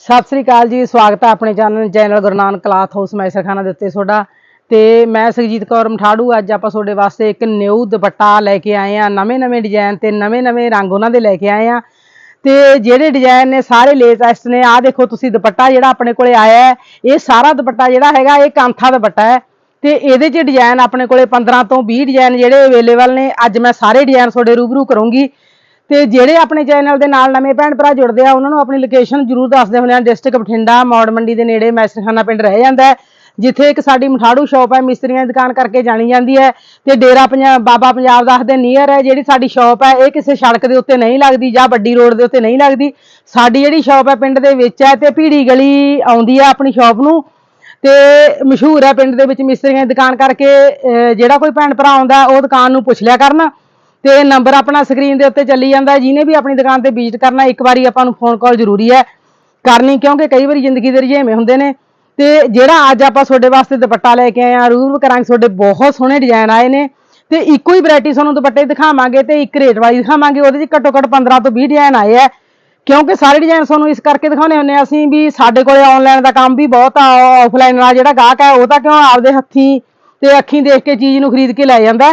ਸਤਿ ਸ੍ਰੀ ਅਕਾਲ ਜੀ, ਸਵਾਗਤ ਹੈ ਆਪਣੇ channel channel Guru Nanak cloth house Maisarkhana ਦੇ ਉੱਤੇ ਤੁਹਾਡਾ। ਤੇ ਮੈਂ ਸੁਖਜੀਤ ਕੌਰ ਮਠਾੜੂ, ਅੱਜ ਆਪਾਂ ਤੁਹਾਡੇ ਵਾਸਤੇ ਇੱਕ ਨਿਊ ਦੁਪੱਟਾ ਲੈ ਕੇ ਆਏ ਆ ਨਵੇਂ ਨਵੇਂ ਡਿਜ਼ਾਈਨ ਤੇ ਨਵੇਂ ਨਵੇਂ ਰੰਗ ਉਹਨਾਂ ਦੇ ਲੈ ਕੇ ਆਏ ਆ ਤੇ ਜਿਹੜੇ ਡਿਜ਼ਾਈਨ ਨੇ, ਸਾਰੇ ਲੇਟੈਸਟ ਨੇ, ਆਹ ਦੇਖੋ ਤੁਸੀਂ ਦੁਪੱਟਾ ਜਿਹੜਾ ਆਪਣੇ ਕੋਲੇ ਆਇਆ ਇਹ ਸਾਰਾ ਦੁਪੱਟਾ ਜਿਹੜਾ ਹੈਗਾ, ਇਹ ਕਾਂਥਾ ਦੁਪੱਟਾ ਹੈ। ਤੇ ਇਹਦੇ 'ਚ ਡਿਜ਼ਾਈਨ ਆਪਣੇ ਕੋਲੇ 15 ਤੋਂ 20 ਡਿਜ਼ਾਈਨ ਜਿਹੜੇ ਅਵੇਲੇਬਲ ਨੇ। ਅੱਜ ਮੈਂ ਸਾਰੇ ਡਿਜ਼ਾਈਨ ਤੁਹਾਡੇ ਰੂਬਰੂ ਕਰੂੰਗੀ। ਤੇ ਜਿਹੜੇ ਆਪਣੇ ਚੈਨਲ ਦੇ ਨਾਲ ਨਵੇਂ ਭੈਣ ਭਰਾ ਜੁੜਦੇ ਆ, ਉਹਨਾਂ ਨੂੰ ਆਪਣੀ ਲੋਕੇਸ਼ਨ ਜਰੂਰ ਦੱਸਦੇ ਹੁੰਦੇ ਆ। ਡਿਸਟ੍ਰਿਕਟ ਬਠਿੰਡਾ, ਮੌੜ ਮੰਡੀ ਦੇ ਨੇੜੇ ਮੈਸਰਖਾਨਾ ਪਿੰਡ ਰਹਿ ਜਾਂਦਾ ਜਿੱਥੇ ਇੱਕ ਸਾਡੀ ਮਠਾੜੂ ਸ਼ਾਪ ਹੈ, ਮਿਸਤਰੀਆਂ ਦੀ ਦੁਕਾਨ ਕਰਕੇ ਜਾਣੀ ਜਾਂਦੀ ਹੈ ਤੇ ਡੇਰਾ ਪੰਜਾਬ ਬਾਬਾ ਪੰਜਾਬ ਦਾਸ ਦੇ ਨੀਅਰ ਹੈ, ਜਿਹੜੀ ਸਾਡੀ ਸ਼ਾਪ ਹੈ, ਇਹ ਕਿਸੇ ਸੜਕ ਦੇ ਉੱਤੇ ਨਹੀਂ ਲੱਗਦੀ ਜਾਂ ਵੱਡੀ ਰੋਡ ਦੇ ਉੱਤੇ ਨਹੀਂ ਲੱਗਦੀ। ਸਾਡੀ ਜਿਹੜੀ ਸ਼ਾਪ ਹੈ, ਪਿੰਡ ਦੇ ਵਿੱਚ ਹੈ ਤੇ ਭੀੜੀ ਗਲੀ ਆਉਂਦੀ ਹੈ ਆਪਣੀ ਸ਼ਾਪ ਨੂੰ ਤੇ ਮਸ਼ਹੂਰ ਹੈ ਪਿੰਡ ਦੇ ਵਿੱਚ ਮਿਸਤਰੀਆਂ ਦੀ ਦੁਕਾਨ ਕਰਕੇ ਜਿਹੜਾ ਕੋਈ ਭੈਣ ਭਰਾ ਆਉਂਦਾ, ਉਹ ਦੁਕਾਨ ਨੂੰ ਪੁੱਛ ਲਿਆ ਕਰਨ। ਤੇ ਨੰਬਰ ਆਪਣਾ ਸਕਰੀਨ ਦੇ ਉੱਤੇ ਚੱਲੀ ਜਾਂਦਾ ਜਿਹਨੇ ਵੀ ਆਪਣੀ ਦੁਕਾਨ ਤੇ ਵਿਜ਼ਿਟ ਕਰਨਾ, ਇੱਕ ਵਾਰੀ ਆਪਾਂ ਨੂੰ ਫੋਨ ਕਾਲ ਜ਼ਰੂਰੀ ਹੈ। ਕਰਨੀ ਕਿਉਂਕਿ ਕਈ ਵਾਰੀ ਜ਼ਿੰਦਗੀ ਦੇ ਰੁਝੇਵੇਂ ਹੁੰਦੇ ਨੇ। ਤੇ ਜਿਹੜਾ ਅੱਜ ਆਪਾਂ ਤੁਹਾਡੇ ਵਾਸਤੇ ਦੁਪੱਟਾ ਲੈ ਕੇ ਆਏ ਆ ਰੂਬ ਕਰਾਂਗੇ, ਤੁਹਾਡੇ ਬਹੁਤ ਸੋਹਣੇ ਡਿਜ਼ਾਈਨ ਆਏ ਨੇ। ਤੇ ਇੱਕੋ ਹੀ ਵੈਰਾਈਟੀ ਤੁਹਾਨੂੰ ਦੁਪੱਟੇ ਦਿਖਾਵਾਂਗੇ ਤੇ ਇੱਕ ਰੇਟ ਵਾਲੀ ਦਿਖਾਵਾਂਗੇ, ਉਹਦੇ 'ਚ ਘੱਟੋ ਘੱਟ 15 ਤੋਂ 20 ਡਿਜ਼ਾਈਨ ਆਏ ਆ। ਕਿਉਂਕਿ ਸਾਰੇ ਡਿਜ਼ਾਈਨ ਤੁਹਾਨੂੰ ਇਸ ਕਰਕੇ ਦਿਖਾਉਣੇ ਹੁੰਦੇ ਆ ਅਸੀਂ ਵੀ ਸਾਡੇ ਕੋਲੇ ਆਨਲਾਈਨ ਦਾ ਕੰਮ ਵੀ ਬਹੁਤ ਆ ਆਫਲਾਈਨ ਵਾਲਾ ਜਿਹੜਾ ਗਾਹਕ ਹੈ, ਉਹ ਤਾਂ ਕਿਉਂ ਆਪਦੇ ਹੱਥੀਂ ਤੇ ਅੱਖੀਂ ਦੇਖ ਕੇ ਚੀਜ਼ ਨੂੰ ਖਰੀਦ ਕੇ ਲੈ ਜਾਂਦਾ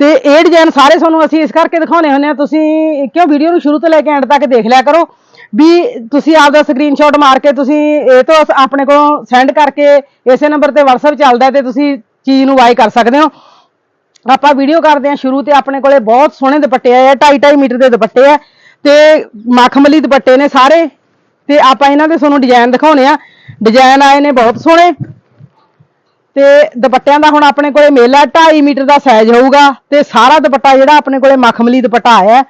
ਤੇ ਇਹ ਡਿਜ਼ਾਈਨ ਸਾਰੇ ਤੁਹਾਨੂੰ ਅਸੀਂ ਇਸ ਕਰਕੇ ਦਿਖਾਉਣੇ ਹੁੰਦੇ ਆ ਤੁਸੀਂ ਕਿਉਂ ਵੀਡੀਓ ਨੂੰ ਸ਼ੁਰੂ ਤੋਂ ਲੈ ਕੇ ਐਂਡ ਤੱਕ ਦੇਖ ਲਿਆ ਕਰੋ ਵੀ ਤੁਸੀਂ ਆਪਦਾ ਸਕਰੀਨਸ਼ਾਟ ਮਾਰ ਕੇ ਤੁਸੀਂ ਇਹ ਤੋਂ ਆਪਣੇ ਕੋਲੋਂ ਸੈਂਡ ਕਰਕੇ ਇਸੇ ਨੰਬਰ ਤੇ WhatsApp ਚੱਲਦਾ ਹੈ ਤੇ ਤੁਸੀਂ ਚੀਜ਼ ਨੂੰ ਬਾਈ ਕਰ ਸਕਦੇ ਹੋ। ਆਪਾਂ ਵੀਡੀਓ ਕਰਦੇ ਹਾਂ ਸ਼ੁਰੂ ਤੇ ਆਪਣੇ ਕੋਲੇ ਬਹੁਤ ਸੋਹਣੇ ਦੁਪੱਟੇ ਆਏ ਆ 2.5 2.5 ਮੀਟਰ ਦੇ ਦੁਪੱਟੇ ਆ ਤੇ ਮਖਮਲੀ ਦੁਪੱਟੇ ਨੇ ਸਾਰੇ। ਤੇ ਆਪਾਂ ਇਹਨਾਂ ਦੇ ਤੁਹਾਨੂੰ ਡਿਜ਼ਾਈਨ ਦਿਖਾਉਣੇ ਆ। ਡਿਜ਼ਾਈਨ ਆਏ ਨੇ ਬਹੁਤ ਸੋਹਣੇ। ਤੇ ਦੁਪੱਟਿਆਂ ਦਾ ਹੁਣ ਆਪਣੇ ਕੋਲੇ ਮੇਲਾ 2.5 ਮੀਟਰ ਦਾ ਸਾਈਜ਼ ਹੋਊਗਾ ਤੇ ਸਾਰਾ ਦੁਪੱਟਾ ਜਿਹੜਾ ਆਪਣੇ ਕੋਲੇ ਮਖਮਲੀ ਦੁਪੱਟਾ ਆਇਆ। ਹੈ।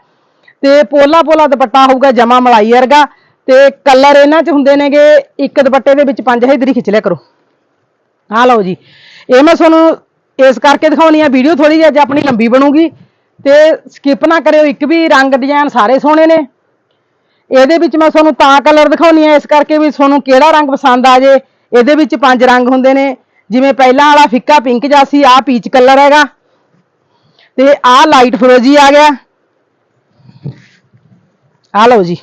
ਤੇ ਪੋਲਾ ਪੋਲਾ ਦੁਪੱਟਾ ਹੋਊਗਾ ਜਮਾ ਮਲਾਈ ਵਰਗਾ। ਤੇ ਕਲਰ ਇਹਨਾਂ 'ਚ ਹੁੰਦੇ ਨੇਗੇ, ਇੱਕ ਦੁਪੱਟੇ ਦੇ ਵਿੱਚ ਪੰਜ ਇਧਰ ਖਿੱਚ ਲਿਆ ਕਰੋ। ਆ ਲਓ ਜੀ। ਇਹ ਮੈਂ ਤੁਹਾਨੂੰ ਇਸ ਕਰਕੇ ਦਿਖਾਉਣੀ ਆ ਵੀਡੀਓ ਥੋੜੀ ਜਿਹੀ ਅੱਜ ਆਪਣੀ ਲੰਬੀ ਬਣੂਗੀ। ਤੇ ਸਕਿਪ ਨਾ ਕਰਿਓ, ਇੱਕ ਵੀ ਰੰਗ ਡਿਜ਼ਾਈਨ ਸਾਰੇ ਸੋਹਣੇ ਨੇ। ਇਹਦੇ ਵਿੱਚ ਮੈਂ ਤੁਹਾਨੂੰ ਤਾਂ ਕਲਰ ਦਿਖਾਉਣੀ ਆ, ਇਸ ਕਰਕੇ ਵੀ ਤੁਹਾਨੂੰ ਕਿਹੜਾ ਰੰਗ ਪਸੰਦ ਆ ਜੇ। ਇਹਦੇ ਵਿੱਚ ਪੰਜ ਰੰਗ ਹੁੰਦੇ ਨੇ। ਜਿਵੇਂ ਪਹਿਲਾਂ ਵਾਲਾ ਫਿੱਕਾ ਪਿੰਕ ਜਿਹਾ ਸੀ, ਆਹ ਪੀਚ ਕਲਰ ਹੈਗਾ। ਤੇ ਆਹ ਲਾਈਟ ਫਰੋਜੀ ਆ ਗਿਆ। ਆ ਲਓ ਜੀ।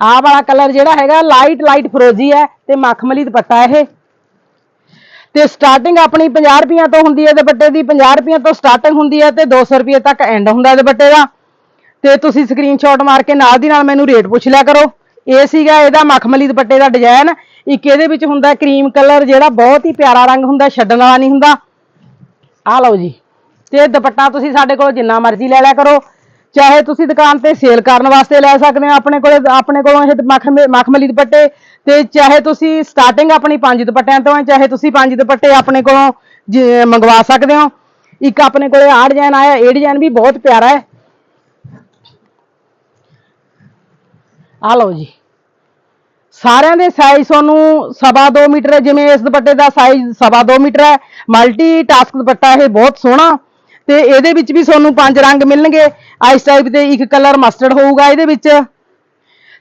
ਆਹ ਵਾਲਾ ਕਲਰ ਜਿਹੜਾ ਹੈਗਾ ਲਾਈਟ ਲਾਈਟ ਫਰੋਜੀ ਹੈ ਤੇ ਮਖਮਲੀ ਦੁਪੱਟਾ ਇਹ। ਤੇ ਸਟਾਰਟਿੰਗ ਆਪਣੀ 50 ਰੁਪਈਆਂ ਤੋਂ ਹੁੰਦੀ ਹੈ ਦੁਪੱਟੇ ਦੀ 50 ਰੁਪਈਆਂ ਤੋਂ ਸਟਾਰਟਿੰਗ ਹੁੰਦੀ ਹੈ ਤੇ 200 ਰੁਪਏ ਤੱਕ ਐਂਡ ਹੁੰਦਾ ਦੁਪੱਟੇ ਦਾ। ਤੇ ਤੁਸੀਂ ਸਕਰੀਨਸ਼ਾਟ ਮਾਰ ਕੇ ਨਾਲ ਦੀ ਨਾਲ ਮੈਨੂੰ ਰੇਟ ਪੁੱਛ ਲਿਆ ਕਰੋ। ਇਹ ਸੀਗਾ ਇਹਦਾ ਮਖਮਲੀ ਦੁਪੱਟੇ ਦਾ ਡਿਜ਼ਾਈਨ ਇੱਕ ਇਹਦੇ ਵਿੱਚ ਹੁੰਦਾ ਕਰੀਮ ਕਲਰ ਜਿਹੜਾ ਬਹੁਤ ਹੀ ਪਿਆਰਾ ਰੰਗ ਹੁੰਦਾ, ਛੱਡਣ ਵਾਲਾ ਨਹੀਂ ਹੁੰਦਾ। ਆਹ ਲਓ ਜੀ। ਤੇ ਦੁਪੱਟਾ ਤੁਸੀਂ ਸਾਡੇ ਕੋਲ ਜਿੰਨਾ ਮਰਜ਼ੀ ਲੈ ਲਿਆ ਕਰੋ। ਚਾਹੇ ਤੁਸੀਂ ਦੁਕਾਨ ਤੇ ਸੇਲ ਕਰਨ ਵਾਸਤੇ ਲੈ ਸਕਦੇ ਹੋ ਆਪਣੇ ਕੋਲੇ, ਆਪਣੇ ਕੋਲੋਂ ਇਹ ਮਖਮ- ਮਖਮਲੀ ਦੁਪੱਟੇ। ਤੇ ਚਾਹੇ ਤੁਸੀਂ ਸਟਾਰਟਿੰਗ ਆਪਣੀ ਪੰਜ ਦੁਪੱਟਿਆਂ ਤੋਂ ਹੈ, ਚਾਹੇ ਤੁਸੀਂ ਪੰਜ ਦੁਪੱਟੇ ਆਪਣੇ ਕੋਲੋਂ ਜ- ਮੰਗਵਾ ਸਕਦੇ ਹੋ। ਇੱਕ ਆਪਣੇ ਕੋਲੇ ਆਹ ਡਿਜ਼ਾਈਨ ਆਇਆ, ਇਹ ਡਿਜ਼ਾਈਨ ਵੀ ਬਹੁਤ ਪਿਆਰਾ ਹੈ। ਆਹ ਲਓ ਜੀ। ਸਾਰਿਆਂ ਦੇ ਸਾਈਜ਼ ਤੁਹਾਨੂੰ ਸਵਾ 2 ਮੀਟਰ ਹੈ, ਜਿਵੇਂ ਇਸ ਦੁਪੱਟੇ ਦਾ ਸਾਈਜ਼ ਸਵਾ 2 ਮੀਟਰ ਹੈ। ਮਲਟੀ ਟਾਸਕ ਦੁਪੱਟਾ ਇਹ ਬਹੁਤ ਸੋਹਣਾ। ਤੇ ਇਹਦੇ ਵਿੱਚ ਵੀ ਤੁਹਾਨੂੰ ਪੰਜ ਰੰਗ ਮਿਲਣਗੇ। ਆਈਸ ਟਾਈਪ ਦੇ ਇੱਕ ਕਲਰ ਮਸਟਰਡ ਹੋਊਗਾ ਇਹਦੇ ਵਿੱਚ।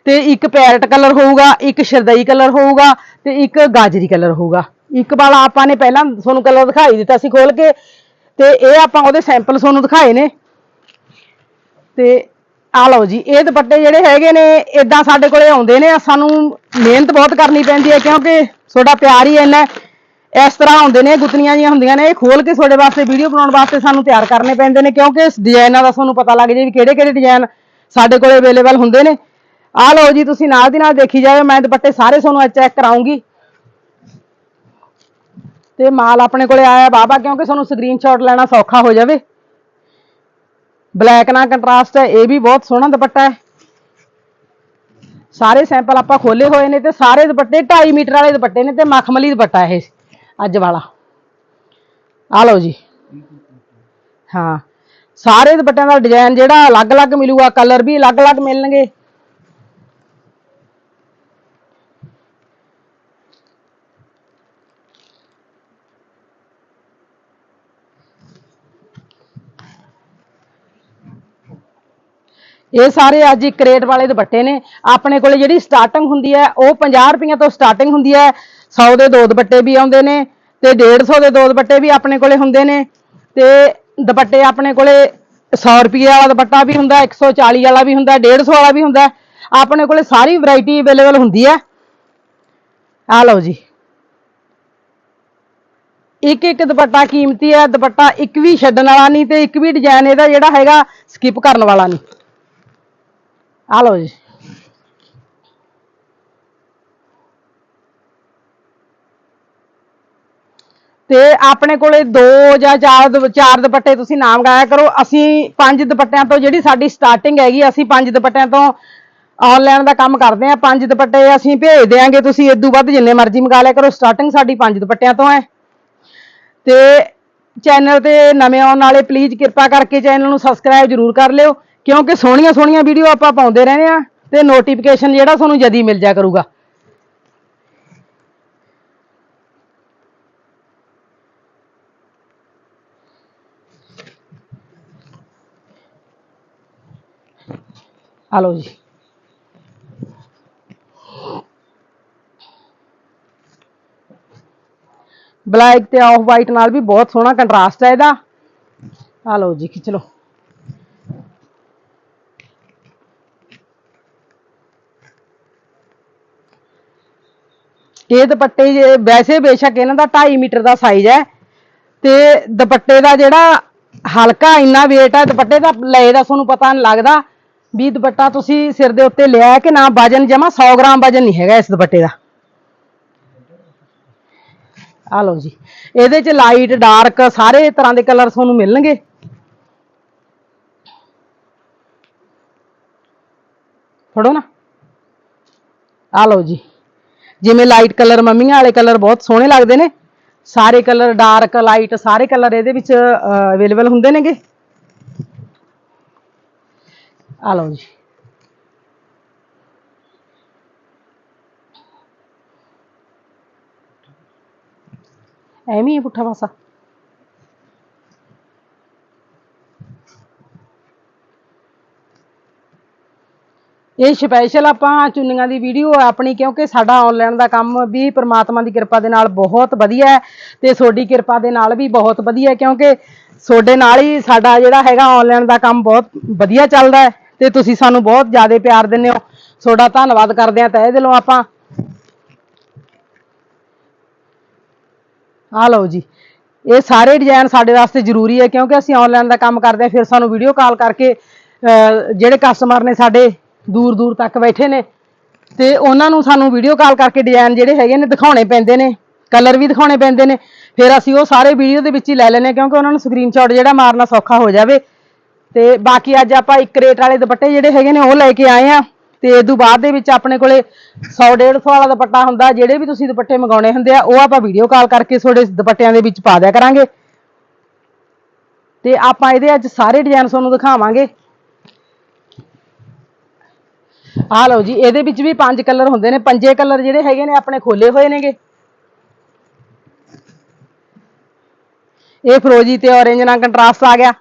ਤੇ ਇੱਕ ਪੈਰਟ ਕਲਰ ਹੋਊਗਾ, ਇੱਕ ਸ਼ਰਦਈ ਕਲਰ ਹੋਊਗਾ ਤੇ ਇੱਕ ਗਾਜਰੀ ਕਲਰ ਹੋਊਗਾ। ਇੱਕ ਵਾਲਾ ਆਪਾਂ ਨੇ ਪਹਿਲਾਂ ਤੁਹਾਨੂੰ ਕਲਰ ਦਿਖਾਈ ਦਿੱਤਾ ਸੀ ਖੋਲ ਕੇ। ਤੇ ਇਹ ਆਪਾਂ ਉਹਦੇ ਸੈਂਪਲ ਤੁਹਾਨੂੰ ਦਿਖਾਏ ਨੇ। ਤੇ ਆ ਲਓ ਜੀ, ਇਹ ਦੁਪੱਟੇ ਜਿਹੜੇ ਹੈਗੇ ਨੇ ਇਦਾਂ ਸਾਡੇ ਕੋਲੇ ਆਉਂਦੇ ਨੇ, ਸਾਨੂੰ ਮਿਹਨਤ ਬਹੁਤ ਕਰਨੀ ਪੈਂਦੀ ਹੈ, ਕਿਉਂਕਿ ਤੁਹਾਡਾ ਪਿਆਰ ਹੀ ਇੰਨਾ ਇਸ ਤਰ੍ਹਾਂ ਆਉਂਦੇ ਨੇ, ਗੁੱਤਨੀਆਂ ਜੀਆਂ ਹੁੰਦੀਆਂ ਨੇ, ਇਹ ਖੋਲ ਕੇ ਤੁਹਾਡੇ ਵਾਸਤੇ, ਵੀਡੀਓ ਬਣਾਉਣ ਵਾਸਤੇ ਸਾਨੂੰ ਤਿਆਰ ਕਰਨੇ ਪੈਂਦੇ ਨੇ, ਕਿਉਂਕਿ ਇਸ ਡਿਜ਼ਾਈਨਾਂ ਦਾ ਤੁਹਾਨੂੰ ਪਤਾ ਲੱਗ ਜੇ ਵੀ ਕਿਹੜੇ ਕਿਹੜੇ ਡਿਜ਼ਾਈਨ ਸਾਡੇ ਕੋਲੇ ਅਵੇਲੇਬਲ ਹੁੰਦੇ ਨੇ। ਆ ਲਓ ਜੀ, ਤੁਸੀਂ ਨਾਲ ਦੀ ਨਾਲ ਦੇਖੀ ਜਾਇਓ, ਮੈਂ ਦੁਪੱਟੇ ਸਾਰੇ ਤੁਹਾਨੂੰ ਚੈੱਕ ਕਰਾਉਂਗੀ। ਤੇ ਮਾਲ ਆਪਣੇ ਕੋਲੇ ਆਇਆ ਬਾਬਾ, ਕਿਉਂਕਿ ਤੁਹਾਨੂੰ ਸਕਰੀਨਸ਼ਾਟ ਲੈਣਾ ਸੌਖਾ ਹੋ ਜਾਵੇ। ਬਲੈਕ ਨਾਲ ਕੰਟਰਾਸਟ ਹੈ, ਇਹ ਵੀ ਬਹੁਤ ਸੋਹਣਾ ਦੁਪੱਟਾ ਹੈ। ਸਾਰੇ ਸੈਂਪਲ ਆਪਾਂ ਖੋਲੇ ਹੋਏ ਨੇ ਤੇ ਸਾਰੇ ਦੁਪੱਟੇ 2.5 ਮੀਟਰ ਵਾਲੇ ਦੁਪੱਟੇ ਨੇ ਤੇ ਮਖਮਲੀ ਦੁਪੱਟਾ ਇਹ। ਅੱਜ ਵਾਲਾ। ਆ ਲਓ ਜੀ। ਹਾਂ। ਸਾਰੇ ਦੁਪੱਟਿਆਂ ਦਾ ਡਿਜ਼ਾਈਨ ਜਿਹੜਾ ਅਲੱਗ-ਅਲੱਗ ਮਿਲੂਗਾ ਕਲਰ ਵੀ ਅਲੱਗ-ਅਲੱਗ ਮਿਲਣਗੇ। ਇਹ ਸਾਰੇ ਅੱਜ ਇੱਕ ਰੇਟ ਵਾਲੇ ਦੁਪੱਟੇ ਨੇ। ਆਪਣੇ ਕੋਲੇ ਜਿਹੜੀ ਸਟਾਰਟਿੰਗ ਹੁੰਦੀ ਹੈ, ਉਹ 50 ਰੁਪਈਆਂ ਤੋਂ ਸਟਾਰਟਿੰਗ ਹੁੰਦੀ ਹੈ। 100 ਦੇ ਦੋ ਦੁਪੱਟੇ ਵੀ ਆਉਂਦੇ ਨੇ ਤੇ 150 ਦੇ ਦੋ ਦੁਪੱਟੇ ਵੀ ਆਪਣੇ ਕੋਲੇ ਹੁੰਦੇ ਨੇ। ਤੇ ਦੁਪੱਟੇ ਆਪਣੇ ਕੋਲੇ 100 ਰੁਪਏ ਵਾਲਾ ਦੁਪੱਟਾ ਵੀ ਹੁੰਦਾ 140 ਵਾਲਾ ਵੀ ਹੁੰਦਾ 150 ਵਾਲਾ ਵੀ ਹੁੰਦਾ। ਆਪਣੇ ਕੋਲੇ ਸਾਰੀ ਵੈਰਾਈਟੀ ਅਵੇਲੇਬਲ ਹੁੰਦੀ ਹੈ। ਆ ਲਓ ਜੀ। ਇੱਕ ਇੱਕ ਦੁਪੱਟਾ ਕੀਮਤੀ ਹੈ, ਦੁਪੱਟਾ ਇੱਕ ਵੀ ਛੱਡਣ ਵਾਲਾ ਨਹੀਂ ਤੇ ਇੱਕ ਵੀ ਡਿਜ਼ਾਈਨ ਇਹਦਾ ਜਿਹੜਾ ਹੈਗਾ ਸਕਿਪ ਕਰਨ ਵਾਲਾ ਨਹੀਂ। ਆ ਲਓ ਜੀ ਤੇ ਆਪਣੇ ਕੋਲੇ ਦੋ ਜਾਂ ਚਾਰ ਦੁਪ- ਚਾਰ ਦੁਪੱਟੇ ਤੁਸੀਂ ਨਾਮ ਗਾਇਆ ਕਰੋ। ਅਸੀਂ ਪੰਜ ਦੁਪੱਟਿਆਂ ਤੋਂ ਜਿਹੜੀ ਸਾਡੀ ਸਟਾਰਟਿੰਗ ਹੈਗੀ, ਅਸੀਂ ਪੰਜ ਦੁਪੱਟਿਆਂ ਤੋਂ ਆਨਲਾਈਨ ਦਾ ਕੰਮ ਕਰਦੇ ਆ ਪੰਜ ਦੁਪੱਟੇ ਅਸੀਂ ਭੇਜ ਦੇਾਂਗੇ ਤੁਸੀਂ ਇਦੋਂ ਵੱਧ ਜਿੰਨੇ ਮਰਜ਼ੀ ਮੰਗਾ ਲਿਆ ਕਰੋ। ਸਟਾਰਟਿੰਗ ਸਾਡੀ ਪੰਜ ਦੁਪੱਟਿਆਂ ਤੋਂ ਹੈ। ਤੇ ਚੈਨਲ ਤੇ ਨਵੇਂ ਆਉਣ ਵਾਲੇ ਪਲੀਜ਼ ਕਿਰਪਾ ਕਰਕੇ ਚੈਨਲ ਨੂੰ ਸਬਸਕ੍ਰਾਈਬ ਜਰੂਰ ਕਰ ਲਿਓ। ਕਿਉਂਕਿ ਸੋਹਣੀਆਂ ਸੋਹਣੀਆਂ ਵੀਡੀਓ ਆਪਾਂ ਪਾਉਂਦੇ ਰਹਿੰਦੇ ਆ ਤੇ ਨੋਟੀਫਿਕੇਸ਼ਨ ਜਿਹੜਾ ਤੁਹਾਨੂੰ ਜਦੀ ਮਿਲ ਜਾ ਕਰੂਗਾ। ਆ ਲਓ ਜੀ। ਬਲੈਕ ਤੇ ਆਫ ਵਾਈਟ ਨਾਲ ਵੀ ਬਹੁਤ ਸੋਹਣਾ ਕੰਟਰਾਸਟ ਹੈ ਇਹਦਾ। ਆ ਲਓ ਜੀ, ਖਿੱਚ ਲਓ। ਇਹ ਦੁਪੱਟੇ ਜੇ- ਵੈਸੇ ਬੇਸ਼ੱਕ ਇਹਨਾਂ ਦਾ 2.5 ਮੀਟਰ ਦਾ ਸਾਈਜ਼ ਹੈ ਤੇ ਦੁਪੱਟੇ ਦਾ ਜਿਹੜਾ ਹਲਕਾ ਇੰਨਾ weight ਹੈ ਦੁਪੱਟੇ ਦਾ ਲਏ ਦਾ ਤੁਹਾਨੂੰ ਪਤਾ ਨਹੀਂ ਲੱਗਦਾ ਵੀ ਦੁਪੱਟਾ ਤੁਸੀਂ ਸਿਰ ਦੇ ਉੱਤੇ ਲਿਆ ਕਿ ਨਾ, ਵਜਨ ਜਮਾ 100 ਗ੍ਰਾਮ ਵਜਨ ਨਹੀਂ ਹੈਗਾ ਇਸ ਦੁਪੱਟੇ ਦਾ। ਆ ਲਓ ਜੀ, ਇਹਦੇ ਚ ਲਾਈਟ ਡਾਰਕ ਸਾਰੇ ਤਰ੍ਹਾਂ ਦੇ ਕਲਰ ਤੁਹਾਨੂੰ ਮਿਲਣਗੇ। ਫੜੋ ਨਾ। ਆ ਲਓ ਜੀ ਜਿਵੇਂ ਲਾਈਟ ਕਲਰ ਮੰਮੀਆਂ ਵਾਲੇ ਕਲਰ ਬਹੁਤ ਸੋਹਣੇ ਲੱਗਦੇ ਨੇ ਸਾਰੇ ਕਲਰ ਡਾਰਕ ਲਾਈਟ ਸਾਰੇ ਕਲਰ ਇਹਦੇ ਵਿੱਚ ਅਵੇਲੇਬਲ ਹੁੰਦੇ ਨੇਗੇ ਆ ਲਓ ਜੀ ਐਵੇਂ ਹੀ ਹੈ ਪੁੱਠਾ ਪਾਸਾ ਇਹ ਸਪੈਸ਼ਲ ਆਪਾਂ ਚੁੰਨੀਆਂ ਦੀ ਵੀਡੀਓ ਆਪਣੀ, ਕਿਉਂਕਿ ਸਾਡਾ ਆਨਲਾਈਨ ਦਾ ਕੰਮ ਵੀ ਪ੍ਰਮਾਤਮਾ ਦੀ ਕਿਰਪਾ ਦੇ ਨਾਲ ਬਹੁਤ ਵਧੀਆ ਹੈ ਤੇ ਤੁਹਾਡੀ ਕਿਰਪਾ ਦੇ ਨਾਲ ਵੀ ਬਹੁਤ ਵਧੀਆ ਹੈ, ਕਿਉਂਕਿ ਤੁਹਾਡੇ ਨਾਲ ਹੀ ਸਾਡਾ ਜਿਹੜਾ ਹੈਗਾ ਆਨਲਾਈਨ ਦਾ ਕੰਮ ਬਹੁਤ ਵਧੀਆ ਚੱਲਦਾ ਹੈ ਤੇ ਤੁਸੀਂ ਸਾਨੂੰ ਬਹੁਤ ਜ਼ਿਆਦਾ ਪਿਆਰ ਦਿੰਦੇ ਹੋ। ਤੁਹਾਡਾ ਧੰਨਵਾਦ ਕਰਦੇ ਹਾਂ, ਤਹਿ ਦਿਲੋਂ ਆਪਾਂ। ਆ ਲਓ ਜੀ, ਇਹ ਸਾਰੇ ਡਿਜ਼ਾਈਨ ਸਾਡੇ ਵਾਸਤੇ ਜ਼ਰੂਰੀ ਹੈ, ਕਿਉਂਕਿ ਅਸੀਂ ਆਨਲਾਈਨ ਦਾ ਕੰਮ ਕਰਦੇ ਹਾਂ, ਫਿਰ ਸਾਨੂੰ ਵੀਡੀਓ ਕਾਲ ਕਰਕੇ ਜਿਹੜੇ ਕਸਟਮਰ ਨੇ ਸਾਡੇ ਦੂਰ ਦੂਰ ਤੱਕ ਬੈਠੇ ਨੇ। ਤੇ ਉਹਨਾਂ ਨੂੰ ਸਾਨੂੰ ਵੀਡੀਓ ਕਾਲ ਕਰਕੇ ਡਿਜ਼ਾਈਨ ਜਿਹੜੇ ਹੈਗੇ ਨੇ ਦਿਖਾਉਣੇ ਪੈਂਦੇ ਨੇ ਕਲਰ ਵੀ ਦਿਖਾਉਣੇ ਪੈਂਦੇ ਨੇ। ਫਿਰ ਅਸੀਂ ਉਹ ਸਾਰੇ ਵੀਡੀਓ ਦੇ ਵਿੱਚ ਹੀ ਲੈ ਲੈਨੇ ਕਿਉਂਕਿ ਉਹਨਾਂ ਨੂੰ ਸਕਰੀਨਸ਼ਾਟ ਜਿਹੜਾ ਮਾਰਨਾ ਸੌਖਾ ਹੋ ਜਾਵੇ। ਤੇ ਬਾਕੀ ਅੱਜ ਆਪਾਂ ਇੱਕ ਰੇਟ ਵਾਲੇ ਦੁਪੱਟੇ ਜਿਹੜੇ ਹੈਗੇ ਨੇ ਉਹ ਲੈ ਕੇ ਆਏ ਆ ਤੇ ਤੋਂ ਬਾਅਦ ਦੇ ਵਿੱਚ ਆਪਣੇ ਕੋਲੇ 100 150 ਵਾਲਾ ਦੁਪੱਟਾ ਹੁੰਦਾ, ਜਿਹੜੇ ਵੀ ਤੁਸੀਂ ਦੁਪੱਟੇ ਮੰਗਾਉਣੇ ਹੁੰਦੇ ਆ, ਉਹ ਆਪਾਂ ਵੀਡੀਓ ਕਾਲ ਕਰਕੇ ਤੁਹਾਡੇ ਦੁਪੱਟਿਆਂ ਦੇ ਵਿੱਚ ਪਾ ਦਿਆ ਕਰਾਂਗੇ। ਤੇ ਆਪਾਂ ਇਹਦੇ ਅੱਜ ਸਾਰੇ ਡਿਜ਼ਾਈਨ ਤੁਹਾਨੂੰ ਦਿਖਾਵਾਂਗੇ। ਆ ਲਓ ਜੀ, ਇਹਦੇ ਵਿੱਚ ਵੀ ਪੰਜ ਕਲਰ ਹੁੰਦੇ ਨੇ। ਪੰਜੇ ਕਲਰ ਜਿਹੜੇ ਹੈਗੇ ਨੇ, ਆਪਣੇ ਖੋਲੇ ਹੋਏ ਨੇਗੇ। ਇਹ ਫਰੋਜੀ ਤੇ orange ਨਾਲ ਕੰਟਰਾਸਟ ਆ ਗਿਆ।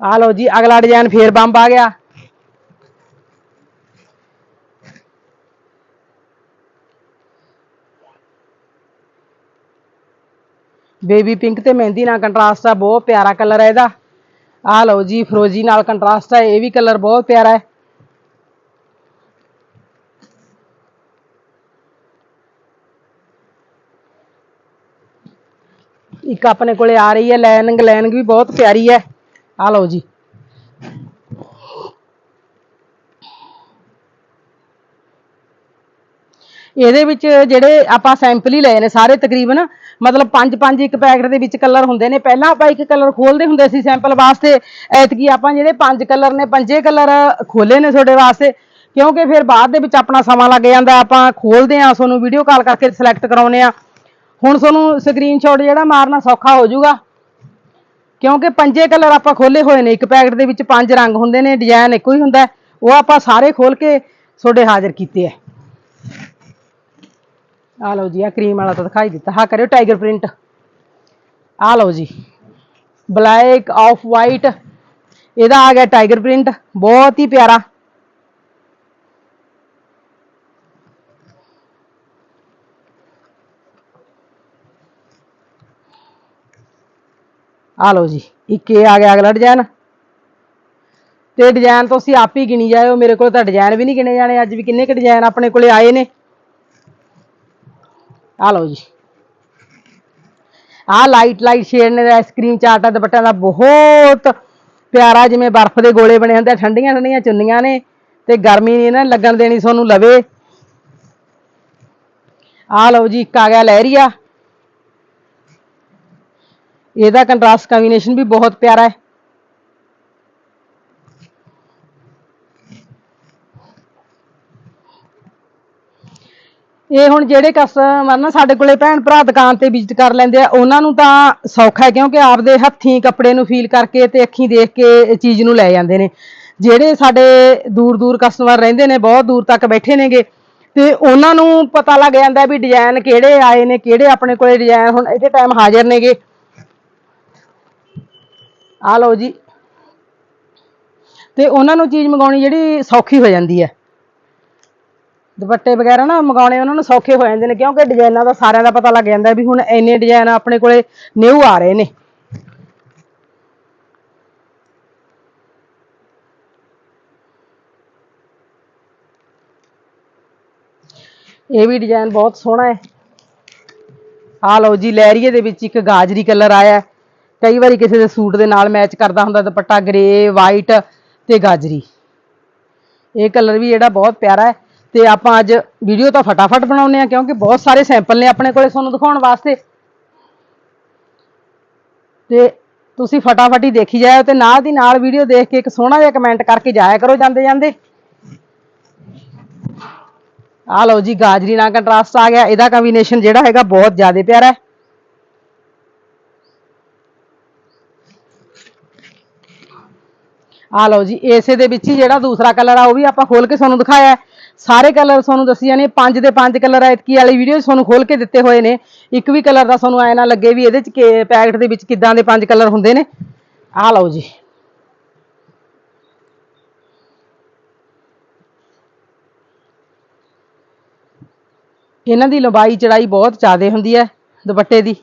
ਆ ਲਓ ਜੀ, ਅਗਲਾ ਡਿਜ਼ਾਈਨ ਫੇਰ ਬੰਬ ਆ ਗਿਆ। ਬੇਬੀ ਪਿੰਕ ਤੇ ਮਹਿੰਦੀ ਨਾਲ ਕੰਟਰਾਸਟ ਆ, ਬਹੁਤ ਪਿਆਰਾ ਕਲਰ ਹੈ ਇਹਦਾ। ਆ ਲਓ ਜੀ ਫਰੋਜੀ ਨਾਲ ਕੰਟਰਾਸਟ ਹੈ ਇਹ ਵੀ ਕਲਰ ਬਹੁਤ ਪਿਆਰਾ ਹੈ ਇੱਕ ਆਪਣੇ ਕੋਲੇ ਆ ਰਹੀ ਹੈ ਲਾਈਨਿੰਗ ਲਾਈਨਿੰਗ ਵੀ ਬਹੁਤ ਪਿਆਰੀ ਹੈ ਆ ਲਓ ਜੀ ਇਹਦੇ ਵਿੱਚ ਜਿਹੜੇ ਆਪਾਂ ਸੈਂਪਲ ਹੀ ਲਏ ਨੇ ਸਾਰੇ ਤਕਰੀਬਨ, ਮਤਲਬ ਪੰਜ ਪੰਜ ਇੱਕ ਪੈਕਟ ਦੇ ਵਿੱਚ ਕਲਰ ਹੁੰਦੇ ਨੇ। ਪਹਿਲਾਂ ਆਪਾਂ ਇੱਕ ਕਲਰ ਖੋਲਦੇ ਹੁੰਦੇ ਸੀ ਸੈਂਪਲ ਵਾਸਤੇ, ਐਤਕੀ ਆਪਾਂ ਜਿਹੜੇ ਪੰਜ ਕਲਰ ਨੇ, ਪੰਜੇ ਕਲਰ ਖੋਲੇ ਨੇ ਤੁਹਾਡੇ ਵਾਸਤੇ। ਕਿਉਂਕਿ ਫਿਰ ਬਾਅਦ ਦੇ ਵਿੱਚ ਆਪਣਾ ਸਮਾਂ ਲੱਗ ਜਾਂਦਾ, ਆਪਾਂ ਖੋਲਦੇ ਆ ਤੁਹਾਨੂੰ ਵੀਡੀਓ ਕਾਲ ਕਰਕੇ ਸਿਲੈਕਟ ਕਰਾਉਨੇ ਆ ਹੁਣ ਤੁਹਾਨੂੰ ਸਕਰੀਨਸ਼ਾਟ ਜਿਹੜਾ ਮਾਰਨਾ ਸੌਖਾ ਹੋ ਜਾਊਗਾ। ਕਿਉਂਕਿ ਪੰਜੇ ਕਲਰ ਆਪਾਂ ਖੋਲੇ ਹੋਏ ਨੇ, ਇੱਕ ਪੈਕਟ ਦੇ ਵਿੱਚ ਪੰਜ ਰੰਗ ਹੁੰਦੇ ਨੇ ਡਿਜ਼ਾਈਨ ਇੱਕੋ ਹੀ ਹੁੰਦਾ ਉਹ ਆਪਾਂ ਸਾਰੇ ਖੋਲ ਕੇ ਤੁਹਾਡੇ ਹਾਜ਼ਰ ਕੀਤੇ ਆ ਆ ਲਓ ਜੀ ਆ ਕਰੀਮ ਵਾਲਾ ਤਾਂ ਦਿਖਾਈ ਦਿੱਤਾ। ਹਾਂ ਕਰਿਓ ਟਾਈਗਰ ਪ੍ਰਿੰਟ ਆ ਲਓ ਜੀ ਬਲੈਕ ਆਫ ਵਾਈਟ ਇਹਦਾ ਆ ਗਿਆ ਟਾਈਗਰ ਪ੍ਰਿੰਟ ਬਹੁਤ ਹੀ ਪਿਆਰਾ। ਆ ਲਓ ਜੀ, ਇੱਕ ਇਹ ਆ ਗਿਆ ਅਗਲਾ ਡਿਜ਼ਾਈਨ ਤੇ ਡਿਜ਼ਾਈਨ ਤੁਸੀਂ ਆਪ ਹੀ ਗਿਣੀ ਜਾਇਓ, ਮੇਰੇ ਕੋਲ ਤਾਂ ਡਿਜ਼ਾਈਨ ਵੀ ਨਹੀਂ ਗਿਣੇ ਜਾਣੇ, ਅੱਜ ਵੀ ਕਿੰਨੇ ਕੁ ਡਿਜ਼ਾਈਨ ਆਪਣੇ ਕੋਲੇ ਆਏ ਨੇ। ਆ ਲਓ ਜੀ। ਆ ਲਾਈਟ ਲਾਈਟ ਸ਼ੇਡ ਨੇ ਆਈਸਕ੍ਰੀਮ ਚਾਟ ਆ ਦੁਪੱਟਿਆਂ ਦਾ ਬਹੁਤ ਪਿਆਰਾ ਜਿਵੇਂ ਬਰਫ਼ ਦੇ ਗੋਲੇ ਬਣੇ ਹੁੰਦੇ ਆ, ਠੰਡੀਆਂ ਠੰਡੀਆਂ ਚੁੰਨੀਆਂ ਨੇ ਤੇ ਗਰਮੀ ਨਹੀਂ ਨਾ ਲੱਗਣ ਦੇਣੀ ਤੁਹਾਨੂੰ ਲਵੇ। ਆ ਲਓ ਜੀ, ਇੱਕ ਆ ਗਿਆ ਲਹਿਰੀਆ। ਇਹਦਾ ਕੰਟਰਾਸਟ ਕੰਬੀਨੇਸ਼ਨ ਵੀ ਬਹੁਤ ਪਿਆਰਾ ਹੈ। ਇਹ ਹੁਣ ਜਿਹੜੇ ਕਸਟਮਰ ਨਾ ਸਾਡੇ ਕੋਲੇ ਭੈਣ ਭਰਾ ਦੁਕਾਨ ਤੇ ਵਿਜ਼ਿਟ ਕਰ ਲੈਂਦੇ ਆ, ਉਹਨਾਂ ਨੂੰ ਤਾਂ ਸੌਖਾ ਹੈ ਕਿਉਂਕਿ ਆਪਦੇ ਹੱਥੀਂ ਕੱਪੜੇ ਨੂੰ ਫੀਲ ਕਰਕੇ ਤੇ ਅੱਖੀਂ ਦੇਖ ਕੇ ਚੀਜ਼ ਨੂੰ ਲੈ ਜਾਂਦੇ ਨੇ। ਜਿਹੜੇ ਸਾਡੇ ਦੂਰ ਦੂਰ ਕਸਟਮਰ ਰਹਿੰਦੇ ਨੇ, ਬਹੁਤ ਦੂਰ ਤੱਕ ਬੈਠੇ ਨੇਗੇ, ਤੇ ਉਹਨਾਂ ਨੂੰ ਪਤਾ ਲੱਗ ਜਾਂਦਾ ਵੀ ਡਿਜ਼ਾਈਨ ਕਿਹੜੇ ਆਏ ਨੇ, ਕਿਹੜੇ ਆਪਣੇ ਕੋਲੇ ਡਿਜ਼ਾਈਨ ਹੁਣ ਇਹਦੇ ਟਾਈਮ ਹਾਜ਼ਰ ਨੇਗੇ। ਆ ਲਓ ਜੀ। ਤੇ ਉਹਨਾਂ ਨੂੰ ਚੀਜ਼ ਮੰਗਾਉਣੀ ਜਿਹੜੀ ਸੌਖੀ ਹੋ ਜਾਂਦੀ ਹੈ। ਦੁਪੱਟੇ ਵਗੈਰਾ ਨਾ ਮੰਗਾਉਣੇ ਉਹਨਾਂ ਨੂੰ ਸੌਖੇ ਹੋ ਜਾਂਦੇ ਨੇ, ਕਿਉਂਕਿ ਡਿਜ਼ਾਈਨਾਂ ਦਾ ਸਾਰਿਆਂ ਦਾ ਪਤਾ ਲੱਗ ਜਾਂਦਾ ਵੀ ਹੁਣ ਇੰਨੇ ਡਿਜ਼ਾਈਨ ਆਪਣੇ ਕੋਲੇ ਨਿਊ ਆ ਰਹੇ ਨੇ। ਇਹ ਵੀ ਡਿਜ਼ਾਈਨ ਬਹੁਤ ਸੋਹਣਾ ਹੈ। ਆ ਲਓ ਜੀ ਲਹਿਰੀਏ ਦੇ ਵਿੱਚ ਇੱਕ ਗਾਜਰੀ ਕਲਰ ਆਇਆ ਕਈ ਵਾਰੀ ਕਿਸੇ ਦੇ ਸੂਟ ਦੇ ਨਾਲ ਮੈਚ ਕਰਦਾ ਹੁੰਦਾ ਦੁਪੱਟਾ ਗ੍ਰੇ ਵਾਈਟ ਤੇ ਗਾਜਰੀ। ਇਹ ਕਲਰ ਵੀ ਜਿਹੜਾ ਬਹੁਤ ਪਿਆਰਾ ਹੈ। ਤੇ ਆਪਾਂ ਅੱਜ ਵੀਡੀਓ ਤਾਂ ਫਟਾਫਟ ਬਣਾਉਨੇ ਆ ਕਿਉਂਕਿ ਬਹੁਤ ਸਾਰੇ ਸੈਂਪਲ ਨੇ ਆਪਣੇ ਕੋਲੇ ਤੁਹਾਨੂੰ ਦਿਖਾਉਣ ਵਾਸਤੇ। ਤੇ ਤੁਸੀਂ ਫਟਾਫਟ ਹੀ ਦੇਖੀ ਜਾਇਓ ਤੇ ਨਾਲ ਦੀ ਨਾਲ ਵੀਡੀਓ ਦੇਖ ਕੇ ਇੱਕ ਸੋਹਣਾ ਜਿਹਾ ਕਮੈਂਟ ਕਰਕੇ ਜਾਇਆ ਕਰੋ ਜਾਂਦੇ ਜਾਂਦੇ। ਆ ਲਓ ਜੀ, ਗਾਜਰੀ ਨਾਲ ਕੰਟਰਾਸਟ ਆ ਗਿਆ। ਇਹਦਾ ਕੰਬੀਨੇਸ਼ਨ ਜਿਹੜਾ ਹੈਗਾ ਬਹੁਤ ਜ਼ਿਆਦਾ ਪਿਆਰਾ ਹੈ। ਆ ਲਓ ਜੀ, ਇਸੇ ਦੇ ਵਿੱਚ ਹੀ ਜਿਹੜਾ ਦੂਸਰਾ ਕਲਰ ਆ, ਉਹ ਵੀ ਆਪਾਂ ਖੋਲ ਕੇ ਤੁਹਾਨੂੰ ਦਿਖਾਇਆ ਸਾਰੇ ਕਲਰ ਤੁਹਾਨੂੰ ਦੱਸੀ ਜਾਣੇ ਪੰਜ ਦੇ ਪੰਜ ਕਲਰ ਆ, ਇਤਕੀ ਵਾਲੀ ਵੀਡੀਓ ਤੁਹਾਨੂੰ ਖੋਲ ਕੇ ਦਿੱਤੇ ਹੋਏ ਨੇ। ਇੱਕ ਵੀ ਕਲਰ ਦਾ ਤੁਹਾਨੂੰ ਐ ਨਾ ਲੱਗੇ ਵੀ ਇਹਦੇ ਚ ਪੈਕਟ ਦੇ ਵਿੱਚ ਕਿੱਦਾਂ ਦੇ ਪੰਜ ਕਲਰ ਹੁੰਦੇ ਨੇ। ਆ ਲਓ ਜੀ। ਇਹਨਾਂ ਦੀ ਲੰਬਾਈ ਚੜਾਈ ਬਹੁਤ ਜ਼ਿਆਦਾ ਹੁੰਦੀ ਹੈ, ਦੁਪੱਟੇ ਦੀ।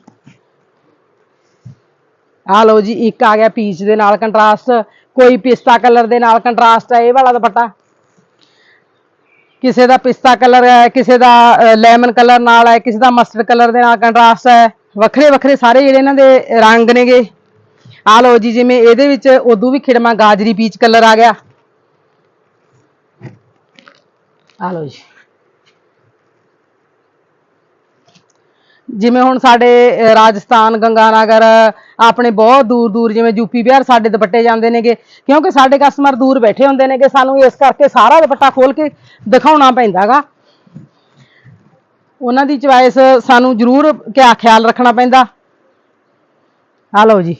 ਆ ਲਓ ਜੀ, ਇੱਕ ਆ ਗਿਆ ਪੀਚ ਦੇ ਨਾਲ ਕੰਟਰਾਸਟ ਕੋਈ ਪਿਸਤਾ ਕਲਰ ਦੇ ਨਾਲ ਕੰਟਰਾਸਟ ਹੈ ਇਹ ਵਾਲਾ ਦੁਪੱਟਾ। ਕਿਸੇ ਦਾ ਪਿਸਤਾ ਕਲਰ ਹੈ, ਕਿਸੇ ਦਾ ਲੈਮਨ ਕਲਰ ਨਾਲ ਹੈ, ਕਿਸੇ ਦਾ ਮਸਟਰਡ ਕਲਰ ਦੇ ਨਾਲ ਕੰਟਰਾਸਟ ਹੈ। ਵੱਖਰੇ ਵੱਖਰੇ ਸਾਰੇ ਜਿਹੜੇ ਇਹਨਾਂ ਦੇ ਰੰਗ ਨੇਗੇ। ਆ ਲਓ ਜੀ, ਜਿਵੇਂ ਇਹਦੇ ਵਿੱਚ ਉਦੋਂ ਵੀ ਖਿੜਮਾ ਗਾਜਰੀ ਪੀਚ ਕਲਰ ਆ ਗਿਆ। ਆ ਲਓ ਜੀ। ਜਿਵੇਂ ਹੁਣ ਸਾਡੇ ਰਾਜਸਥਾਨ, ਗੰਗਾਨਗਰ, ਆਪਣੇ ਬਹੁਤ ਦੂਰ ਦੂਰ ਜਿਵੇਂ ਯੂਪੀ ਬਿਹਾਰ ਸਾਡੇ ਦੁਪੱਟੇ ਜਾਂਦੇ ਨੇਗੇ, ਕਿਉਂਕਿ ਸਾਡੇ ਕਸਟਮਰ ਦੂਰ ਬੈਠੇ ਹੁੰਦੇ ਨੇਗੇ, ਸਾਨੂੰ ਇਸ ਕਰਕੇ ਸਾਰਾ ਦੁਪੱਟਾ ਖੋਲ ਕੇ ਦਿਖਾਉਣਾ ਪੈਂਦਾਗਾ। ਉਹਨਾਂ ਦੀ ਚੁਆਇਸ ਸਾਨੂੰ ਜ਼ਰੂਰ ਕਿਆ ਖਿਆਲ ਰੱਖਣਾ ਪੈਂਦਾ। ਆ ਲਓ ਜੀ।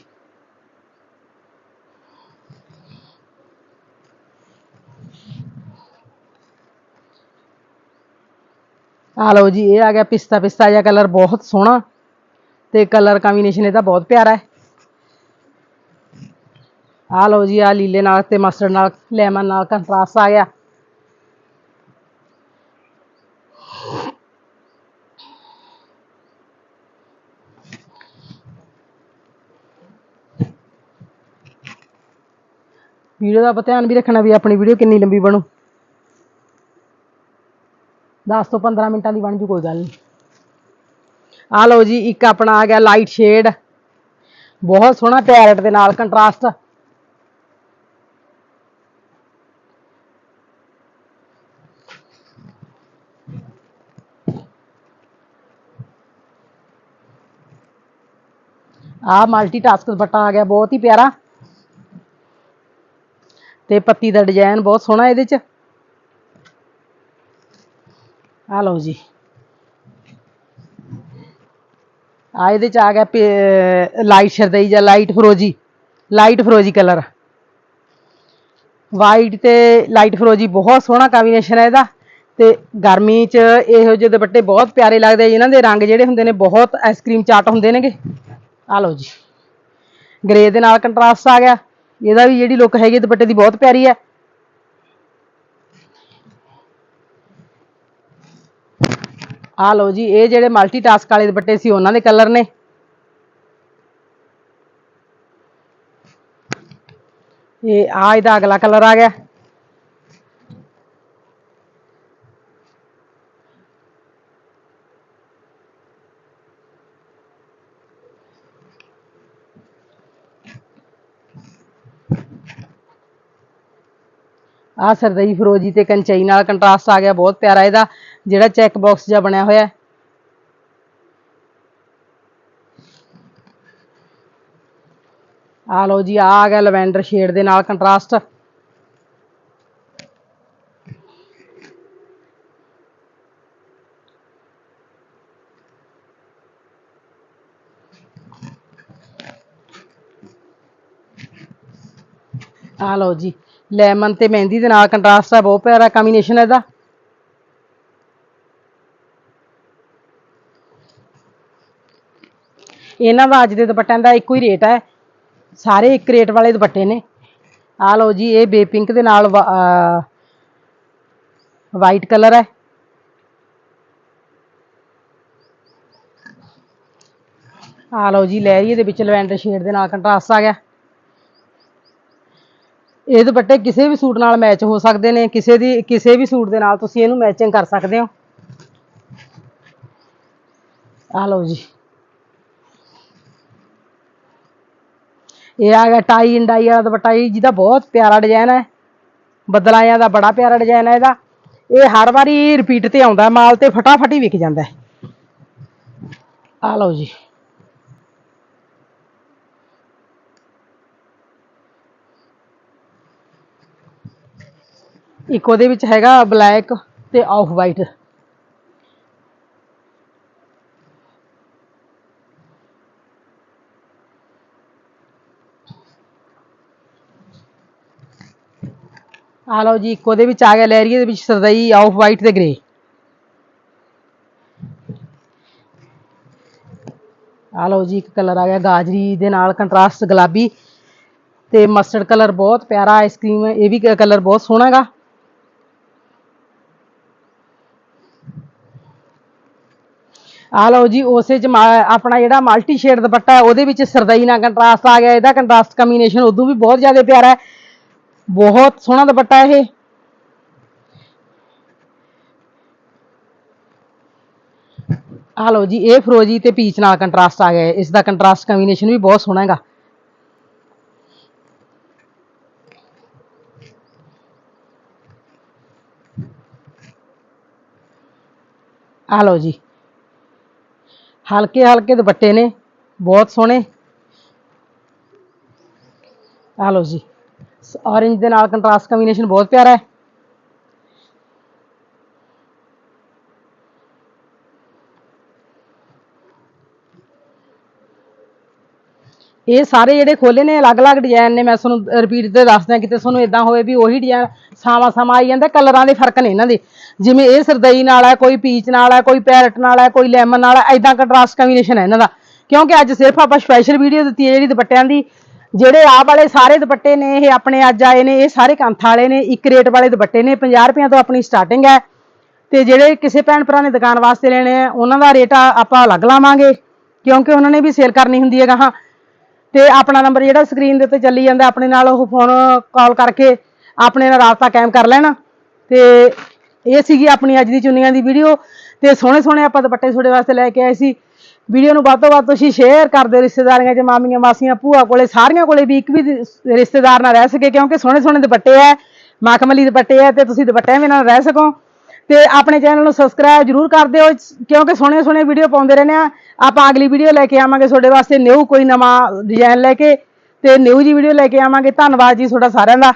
ਆ ਲਓ ਜੀ, ਇਹ ਆ ਗਿਆ ਪਿਸਤਾ। ਪਿਸਤਾ ਜਿਹਾ ਕਲਰ ਬਹੁਤ ਸੋਹਣਾ ਤੇ ਕਲਰ ਕੰਬੀਨੇਸ਼ਨ ਇਹਦਾ ਬਹੁਤ ਪਿਆਰਾ ਹੈ। ਆ ਲਓ ਜੀ, ਆ ਲੀਲੇ ਨਾਲ ਤੇ ਮਸਟਰਡ ਨਾਲ ਲੈਮਨ ਨਾਲ ਕੰਟਰਾਸਟ ਆ ਗਿਆ। ਵੀਡੀਓ ਦਾ ਆਪਾਂ ਧਿਆਨ ਵੀ ਰੱਖਣਾ ਵੀ ਆਪਣੀ ਵੀਡੀਓ ਕਿੰਨੀ ਲੰਬੀ ਬਣੂ। 10 ਤੋਂ 15 ਮਿੰਟਾਂ ਦੀ ਬਣ ਜੂ, ਕੋਈ ਗੱਲ ਨਹੀਂ ਆ ਲਓ ਜੀ, ਇੱਕ ਆਪਣਾ ਆ ਗਿਆ ਲਾਈਟ ਸ਼ੇਡ ਬਹੁਤ ਸੋਹਣਾ ਪੈਰਟ ਦੇ ਨਾਲ ਕੰਟਰਾਸਟ ਆ ਮਲਟੀ ਟਾਸਕ ਦੁਪੱਟਾ ਆ ਗਿਆ, ਬਹੁਤ ਹੀ ਪਿਆਰਾ। ਤੇ ਪੱਤੀ ਦਾ ਡਿਜ਼ਾਈਨ ਬਹੁਤ ਸੋਹਣਾ ਇਹਦੇ ਚ। ਆ ਲਓ ਜੀ। ਆ ਇਹਦੇ ਚ ਆ ਗਿਆ ਲਾਈਟ ਸ਼ਰਦਈ ਜਾਂ ਲਾਈਟ ਫਰੋਜੀ। ਲਾਈਟ ਫਰੋਜੀ ਕਲਰ ਵਾਈਟ ਤੇ ਲਾਈਟ ਫਰੋਜੀ ਬਹੁਤ ਸੋਹਣਾ ਕੰਬੀਨੇਸ਼ਨ ਹੈ ਇਹਦਾ। ਤੇ ਗਰਮੀ ਚ ਇਹੋ ਜਿਹੇ ਦੁਪੱਟੇ ਬਹੁਤ ਪਿਆਰੇ ਲੱਗਦੇ ਆ ਇਹਨਾਂ ਦੇ ਰੰਗ ਜਿਹੜੇ ਹੁੰਦੇ ਨੇ ਬਹੁਤ ਆਈਸਕ੍ਰੀਮ ਚਾਟ ਹੁੰਦੇ ਨੇਗੇ। ਆ ਲਓ ਜੀ। ਗ੍ਰੇ ਦੇ ਨਾਲ ਕੰਟਰਾਸਟ ਆ ਗਿਆ। ਇਹਦਾ ਵੀ ਜਿਹੜੀ ਲੁੱਕ ਹੈਗੀ ਦੁਪੱਟੇ ਦੀ ਬਹੁਤ ਪਿਆਰੀ ਹੈ। ਆ ਲਓ ਜੀ, ਇਹ ਜਿਹੜੇ ਮਲਟੀ ਟਾਸਕ ਵਾਲੇ ਦੁਪੱਟੇ ਸੀ, ਉਹਨਾਂ ਦੇ ਕਲਰ ਨੇ। ਇਹ ਆ ਇਹਦਾ ਅਗਲਾ ਕਲਰ ਆ ਗਿਆ। ਆ ਸਰਦਈ ਫਰੋਜੀ ਤੇ ਕੰਚਈ ਨਾਲ ਕੰਟਰਾਸਟ ਆ ਗਿਆ, ਬਹੁਤ ਪਿਆਰਾ ਇਹਦਾ, ਜਿਹੜਾ ਚੈੱਕ ਬਾਕਸ ਜਿਹਾ ਬਣਿਆ ਹੋਇਆ ਆ ਲਓ ਜੀ ਆ ਆ ਗਿਆ ਲਵੈਂਡਰ ਸ਼ੇਡ ਦੇ ਨਾਲ ਕੰਟਰਾਸਟ ਆ ਲਓ ਜੀ ਲੈਮਨ ਤੇ ਮਹਿੰਦੀ ਦੇ ਨਾਲ ਕੰਟਰਾਸਟ ਆ, ਬਹੁਤ ਪਿਆਰਾ ਕੰਬੀਨੇਸ਼ਨ ਹੈ ਇਹਦਾ। ਇਹਨਾਂ ਦਾ ਅੱਜ ਦੇ ਦੁਪੱਟਿਆਂ ਦਾ ਇੱਕੋ ਹੀ ਰੇਟ ਹੈ ਸਾਰੇ ਇੱਕ ਰੇਟ ਵਾਲੇ ਦੁਪੱਟੇ ਨੇ। ਆ ਲਓ ਜੀ, ਇਹ ਬੇ ਪਿੰਕ ਦੇ ਨਾਲ ਵਾਈਟ ਕਲਰ ਹੈ ਆ। ਲਓ ਜੀ ਲਹਿਰੀਏ ਦੇ ਵਿੱਚ ਲਵੈਂਡਰ ਸ਼ੇਡ ਦੇ ਨਾਲ ਕੰਟਰਾਸਟ ਆ ਗਿਆ। ਇਹ ਦੁਪੱਟੇ ਕਿਸੇ ਵੀ ਸੂਟ ਨਾਲ ਮੈਚ ਹੋ ਸਕਦੇ ਨੇ, ਕਿਸੇ ਦੀ, ਕਿਸੇ ਵੀ ਸੂਟ ਦੇ ਨਾਲ ਤੁਸੀਂ ਇਹਨੂੰ ਮੈਚਿੰਗ ਕਰ ਸਕਦੇ ਹੋ। ਆ ਲਓ ਜੀ। ਇਹ ਆ ਗਿਆ ਟਾਈ ਇੰਡਾਈ ਵਾਲਾ ਦੁਪੱਟਾ ਜੀ, ਜਿਹਦਾ ਬਹੁਤ ਪਿਆਰਾ ਡਿਜ਼ਾਈਨ ਹੈ। ਬਦਲਾਇਆਂ ਦਾ ਬੜਾ ਪਿਆਰਾ ਡਿਜ਼ਾਈਨ ਹੈ ਇਹਦਾ। ਇਹ ਹਰ ਵਾਰੀ ਰਿਪੀਟ ਤੇ ਆਉਂਦਾ, ਮਾਲ ਤੇ ਫਟਾਫਟ ਹੀ ਵਿਕ ਜਾਂਦਾ ਹੈ। ਆ ਲਓ ਜੀ। ਇੱਕ ਉਹਦੇ ਵਿੱਚ ਹੈਗਾ ਬਲੈਕ ਤੇ ਆਫ ਵਾਈਟ ਆ ਲਓ ਜੀ, ਇੱਕ ਉਹਦੇ ਵਿੱਚ ਆ ਗਿਆ ਲੈਰੀਏ ਦੇ ਵਿੱਚ ਸਰਦਈ ਆਫ ਵਾਈਟ ਤੇ ਗ੍ਰੇ ਆ ਲਓ ਜੀ, ਇੱਕ ਕਲਰ ਆ ਗਿਆ ਗਾਜਰੀ ਦੇ ਨਾਲ ਕੰਟਰਾਸਟ ਗੁਲਾਬੀ ਤੇ ਮਸਟਰਡ ਕਲਰ ਬਹੁਤ ਪਿਆਰਾ ਆਈਸਕ੍ਰੀਮ ਇਹ ਵੀ ਕਲਰ ਬਹੁਤ ਸੋਹਣਾ ਆ ਲਓ ਜੀ, ਉਸੇ ਚ ਮਾ- ਆਪਣਾ ਜਿਹੜਾ ਮਲਟੀ ਸ਼ੇਡ ਦੁਪੱਟਾ ਹੈ, ਉਹਦੇ ਵਿੱਚ ਸਰਦਈ ਨਾਲ ਕੰਟਰਾਸਟ ਆ ਗਿਆ, ਇਹਦਾ ਕੰਟਰਾਸਟ ਕੰਬੀਨੇਸ਼ਨ ਉਦੋਂ ਵੀ ਬਹੁਤ ਜ਼ਿਆਦਾ ਪਿਆਰਾ ਹੈ। ਬਹੁਤ ਸੋਹਣਾ ਦੁਪੱਟਾ ਇਹ। ਆ ਲਓ ਜੀ, ਇਹ ਫਰੋਜੀ ਤੇ ਪੀਚ ਨਾਲ ਕੰਟਰਾਸਟ ਆ ਗਿਆ ਹੈ। ਇਸ ਦਾ ਕੰਟਰਾਸਟ ਕੰਬੀਨੇਸ਼ਨ ਵੀ ਬਹੁਤ ਸੋਹਣਾ ਹੈਗਾ। ਆ ਲਓ ਜੀ। ਹਲਕੇ ਹਲਕੇ ਦੁਪੱਟੇ ਨੇ, ਬਹੁਤ ਸੋਹਣੇ। ਆ ਲਓ ਜੀ ਔਰੇਂਜ ਦੇ ਨਾਲ ਕੰਟਰਾਸਟ ਕੰਬੀਨੇਸ਼ਨ ਬਹੁਤ ਪਿਆਰਾ ਹੈ। ਇਹ ਸਾਰੇ ਜਿਹੜੇ ਖੋਲੇ ਨੇ, ਅਲੱਗ-ਅਲੱਗ ਡਿਜ਼ਾਈਨ ਨੇ, ਮੈਂ ਤੁਹਾਨੂੰ ਰਿਪੀਟ ਤੇ ਦੱਸਦਾ ਕਿਤੇ ਤੁਹਾਨੂੰ ਇਦਾਂ ਹੋਵੇ ਵੀ ਉਹੀ ਡਿਜ਼ਾਈਨ ਸਾਵਾ ਸਾਵਾ ਆਈ ਜਾਂਦਾ, ਕਲਰਾਂ ਦੇ ਫ਼ਰਕ ਨੇ ਇਹਨਾਂ ਦੇ। ਜਿਵੇਂ ਇਹ ਸਰਦਈ ਨਾਲ ਹੈ, ਕੋਈ ਪੀਚ ਨਾਲ ਹੈ, ਕੋਈ ਪੈਰਟ ਨਾਲ ਹੈ, ਕੋਈ ਲੈਮਨ ਨਾਲ ਹੈ ਐਦਾਂ ਕੰਟਰਾਸਟ ਕੰਬੀਨੇਸ਼ਨ ਹੈ ਇਹਨਾਂ ਦਾ। ਕਿਉਂਕਿ ਅੱਜ ਸਿਰਫ ਆਪਾਂ ਸਪੈਸ਼ਲ ਵੀਡੀਓ ਦਿੱਤੀ ਹੈ ਜਿਹੜੀ ਦੁਪੱਟਿਆਂ ਦੀ। ਜਿਹੜੇ ਆਹ ਵਾਲੇ ਸਾਰੇ ਦੁਪੱਟੇ ਨੇ, ਇਹ ਆਪਣੇ ਅੱਜ ਆਏ ਨੇ, ਇਹ ਸਾਰੇ ਕੰਥ ਵਾਲੇ ਨੇ, ਇੱਕ ਰੇਟ ਵਾਲੇ ਦੁਪੱਟੇ ਨੇ 50 ਰੁਪਈਆਂ ਤੋਂ ਆਪਣੀ ਸਟਾਰਟਿੰਗ ਹੈ। ਤੇ ਜਿਹੜੇ ਕਿਸੇ ਭੈਣ ਭਰਾ ਨੇ ਦੁਕਾਨ ਵਾਸਤੇ ਲੈਣੇ ਆ ਉਹਨਾਂ ਦਾ ਰੇਟ ਆਪਾਂ ਅਲੱਗ ਲਾਵਾਂਗੇ, ਕਿਉਂਕਿ ਉਹਨਾਂ ਨੇ ਵੀ ਸੇਲ ਕਰਨੀ ਹੁੰਦੀ ਹੈ ਗਾਹਾਂ। ਤੇ ਆਪਣਾ ਨੰਬਰ ਜਿਹੜਾ ਸਕਰੀਨ ਦੇ ਉੱਤੇ ਚੱਲੀ ਜਾਂਦਾ, ਆਪਣੇ ਨਾਲ ਉਹ ਫੋਨ ਕਾਲ ਕਰਕੇ ਆਪਣੇ ਨਾਲ ਰਾਬਤਾ ਕਾਇਮ ਕਰ ਲੈਣਾ। ਤੇ ਇਹ ਸੀਗੀ ਆਪਣੀ ਅੱਜ ਦੀ ਚੁੰਨੀਆਂ ਦੀ ਵੀਡੀਓ ਤੇ ਸੋਹਣੇ ਸੋਹਣੇ ਆਪਾਂ ਦੁਪੱਟੇ ਤੁਹਾਡੇ ਵਾਸਤੇ ਲੈ ਕੇ ਆਏ ਸੀ। ਵੀਡੀਓ ਨੂੰ ਵੱਧ ਤੋਂ ਵੱਧ ਤੁਸੀਂ ਸ਼ੇਅਰ ਕਰ ਦਿਓ ਰਿਸ਼ਤੇਦਾਰੀਆਂ 'ਚ, ਮਾਮੀਆਂ, ਮਾਸੀਆਂ, ਭੂਆ ਕੋਲੇ, ਸਾਰੀਆਂ ਕੋਲੇ ਵੀ ਇੱਕ ਵੀ ਰਿਸ਼ਤੇਦਾਰ ਨਾ ਰਹਿ ਸਕੇ, ਕਿਉਂਕਿ ਸੋਹਣੇ ਸੋਹਣੇ ਦੁਪੱਟੇ ਐ ਮਖਮਲੀ ਦੁਪੱਟੇ ਐ ਤੇ ਤੁਸੀਂ ਦੁਪੱਟਿਆਂ ਵੀ ਨਾਲ ਰਹਿ ਸਕੋ। ਤੇ ਆਪਣੇ ਚੈਨਲ ਨੂੰ ਸਬਸਕ੍ਰਾਈਬ ਜਰੂਰ ਕਰ ਦਿਓ, ਕਿਉਂਕਿ ਸੋਹਣੇ ਸੋਹਣੇ ਵੀਡੀਓ ਪਾਉਂਦੇ ਰਹਿੰਦੇ ਆ। ਆਪਾਂ ਅਗਲੀ ਵੀਡੀਓ ਲੈ ਕੇ ਆਵਾਂਗੇ, ਤੁਹਾਡੇ ਵਾਸਤੇ ਨਿਊ ਕੋਈ ਨਵਾਂ ਡਿਜ਼ਾਈਨ ਲੈ ਕੇ, ਤੇ ਨਿਊ ਜੀ ਵੀਡੀਓ ਲੈ ਕੇ ਆਵਾਂਗੇ। ਧੰਨਵਾਦ ਜੀ ਤੁਹਾਡਾ ਸਾਰਿਆਂ ਦਾ।